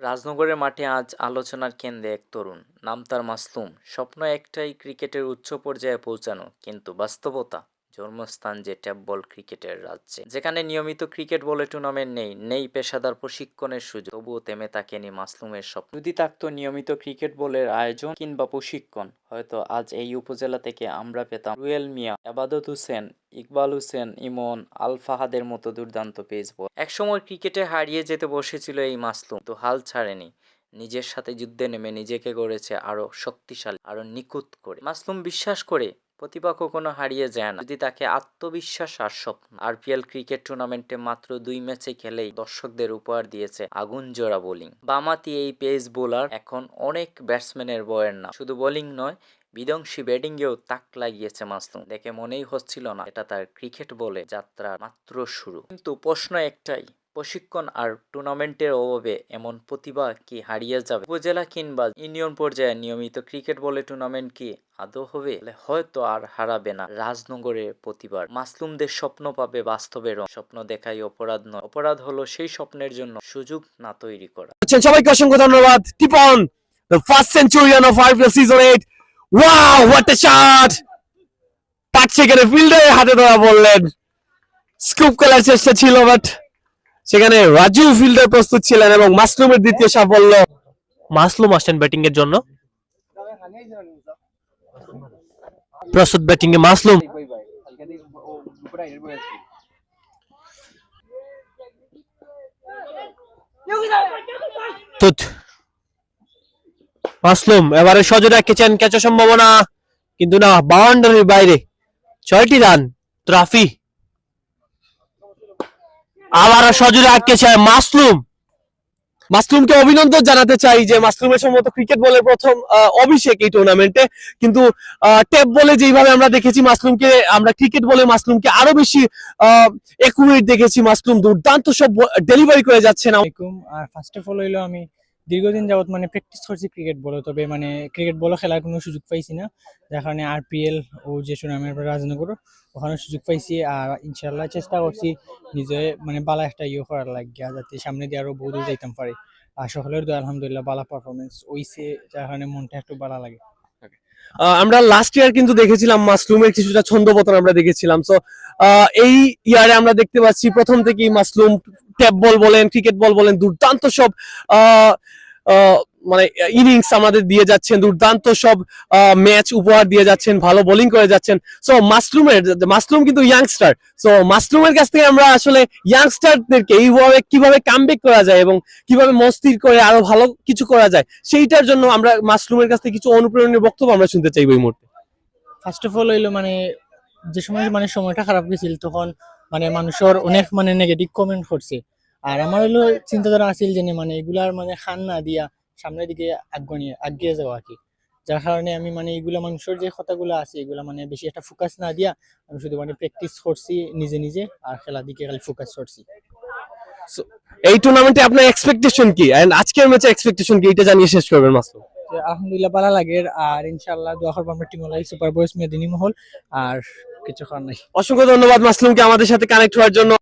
রাজনগরের মাঠে আজ আলোচনার কেন্দ্রে এক তরুণ। নাম তার মাসলুম। স্বপ্ন একটাই ক্রিকেটের উচ্চ পর্যায়ে পৌঁছানো, কিন্তু বাস্তবতা জন্মস্থান যে ট্যাপ বল ক্রিকেটের রাজ্যে। যেখানে নিয়মিত ক্রিকেট বলে টুর্নামেন্ট নেই নেই পেশাদার প্রশিক্ষণের সুযোগ। তবুও তেমে তাকেনি মাসলুমের স্বপ্ন। যদি থাকতো নিয়মিত ক্রিকেট বলের আয়োজন কিংবা প্রশিক্ষণ, হয়তো আজ এই উপজেলা থেকে আমরা পেতাম রুয়েল মিয়া, আবাদত হোসেন, ইকবাল হোসেন, ইমন, আল ফাহাদের মতো দুর্দান্ত পেস বল। একসময় ক্রিকেটে হারিয়ে যেতে বসেছিল এই মাসলুম তো হাল ছাড়েনি। নিজের সাথে যুদ্ধে নেমে নিজেকে গড়েছে আরও শক্তিশালী আরও নিখুঁত করে। মাসলুম বিশ্বাস করে প্রতিভা কখনো হারিয়ে যায় না। যদি তাকে আত্মবিশ্বাস আর স্বপ্ন, আরপিএল ক্রিকেট টুর্নামেন্টে মাত্র দুই ম্যাচে খেলেই দর্শকদের উপহার দিয়েছে আগুন জোড়া বোলিং। বামাতি এই পেস বোলার এখন অনেক ব্যাটসম্যানের বয়ের না শুধু বোলিং নয়, বিধ্বংসী ব্যাটিংয়েও তাক লাগিয়েছে মাসলুম। দেখে মনেই হচ্ছিল না, এটা তার ক্রিকেট বলে যাত্রার মাত্র শুরু। কিন্তু প্রশ্ন একটাই প্রশিক্ষণ আর টুর্নামেন্টের অভাবে এমন প্রতিভা কি হারিয়ে যাবে? উপজেলা কিংবা ইউনিয়ন পর্যায়ে নিয়মিত ক্রিকেট বলে টুর্নামেন্ট কি আদৌ হবে? হয়তো আর হারাবে না। রাজনগরের প্রতিবার মাসলুমদের স্বপ্ন পাবে বাস্তবের স্বপ্ন দেখাই অপরাধ নয়। অপরাধ হলো সেই স্বপ্নের জন্য সুযোগ না তৈরি করা। হচ্ছেন সবাইকে অসংখ্য ধন্যবাদ। Tip on the first centurion of IPL season eight wow what a shot তার সেখানে ফিল্ডারে হাতে ধরা বললেন স্কুপ করার চেষ্টা ছিল বাট সেখানে রাজু ফিল্ডার প্রস্তুত ছিলেন এবং মাসলুমের দ্বিতীয় সাফল্য। মাসলুম আসছেন ব্যাটিং এর জন্য। প্রস্তুত ব্যাটিং এ মাসলুম। মাসলুম, এবারে সজোরে এঁকেছেন ক্যাচের সম্ভাবনা, কিন্তু না, বাউন্ডারির বাইরে ছয়টি রান, ট্রাফি। আবার সজোরে চায় মাসলুম। মাসলুমকে অভিনন্দন জানাতে চাই যে মাসলুমের সম্ভবত ক্রিকেট বলের প্রথম আহ, অভিষেক এই টুর্নামেন্টে কিন্তু টেপ বলে যেভাবে আমরা দেখেছি মাসলুমকে আমরা ক্রিকেট বলে মাসলুমকে আরও বেশি একুরেট দেখেছি মাসলুম। দুর্দান্ত সব ডেলিভারি করে যাচ্ছে না। ফার্স্ট অফ অল হইল আমি দীর্ঘদিন যাবত মানে প্র্যাকটিস করছি ক্রিকেট বলে তবে মানে ক্রিকেট বলো খেলার কোনো সুযোগ পাইছি না। যার কারণে আর পি এল ও যে টুর্নামেন্ট রাজনগর ওখানে সুযোগ পাইছি আর ইনশাল্লাহ চেষ্টা করছি নিজে মানে বালা একটা ইয়ে করার লাগিয়া, যাতে সামনে দিয়ে আরও বহু দূর যাইতাম পারি। আর সকলের তো আলহামদুলিল্লাহ, বালা পারফরমেন্স ওইসে যার কারণে মনটা একটু বালা লাগে। আমরা লাস্ট ইয়ার কিন্তু দেখেছিলাম মাসলুমের কিছুটা ছন্দপতন আমরা দেখেছিলাম। সো এই ইয়ারে আমরা দেখতে পাচ্ছি প্রথম থেকেই মাসলুম ট্যাপ বল বলেন ক্রিকেট বল বলেন দুর্দান্ত সব আহ, আহ, মানে ইনিংস আমাদের দিয়ে যাচ্ছেন, দুর্দান্ত সব ম্যাচ উপহার দিয়ে যাচ্ছেন, ভালো বোলিং করে যাচ্ছেন। সো মাসলুমের মাসলুম কিন্তু ইয়াংস্টার সো মাসলুমের কাছ থেকে আমরা আসলে ইয়াংস্টারদেরকে এইভাবে কীভাবে কামব্যাক করা যায় এবং কীভাবে মস্তির করে আরও ভালো কিছু করা যায়, সেইটার জন্য আমরা মাসলুমের কাছ থেকে কিছু অনুপ্রেরণীয় বক্তব্য আমরা শুনতে চাইব এই মুহূর্তে। ফার্স্ট অফ অল হইল মানে যে সময় মানে সময়টা খারাপ গেছিল, তখন মানে মানুষের অনেক মানে নেগেটিভ কমেন্ট করছে। আর আমার হইল চিন্তাধারা আছিল যে মানে এগুলার মানে খান না দিয়া সামনের দিকে আগ্রণীয় আগিয়ে যাওয়া আর কি। যার কারণে আমি মানে এগুলা মানুষের যে কথাগুলো আছে এগুলা মানে বেশি একটা ফোকাস না দিয়া আমি শুধু মানে প্র্যাকটিস করছি নিজে নিজে আর খেলার দিকে খালি ফোকাস করছি। এই টুর্নামেন্টে আপনার এক্সপেকটেশন কি? এন্ড আজকের ম্যাচে এক্সপেকটেশন কি? এটা জানিয়ে শেষ করবেন মাসলুম তো আলহামদুলিল্লাহ ভালো লাগে আর ইনশাআল্লাহ দোয়া করব আমরা টিম সুপার বয়েস মেদিনী মহল আর কিছু করার নাই। অসংখ্য ধন্যবাদ মাসলুমকে আমাদের সাথে কানেক্ট হওয়ার জন্য।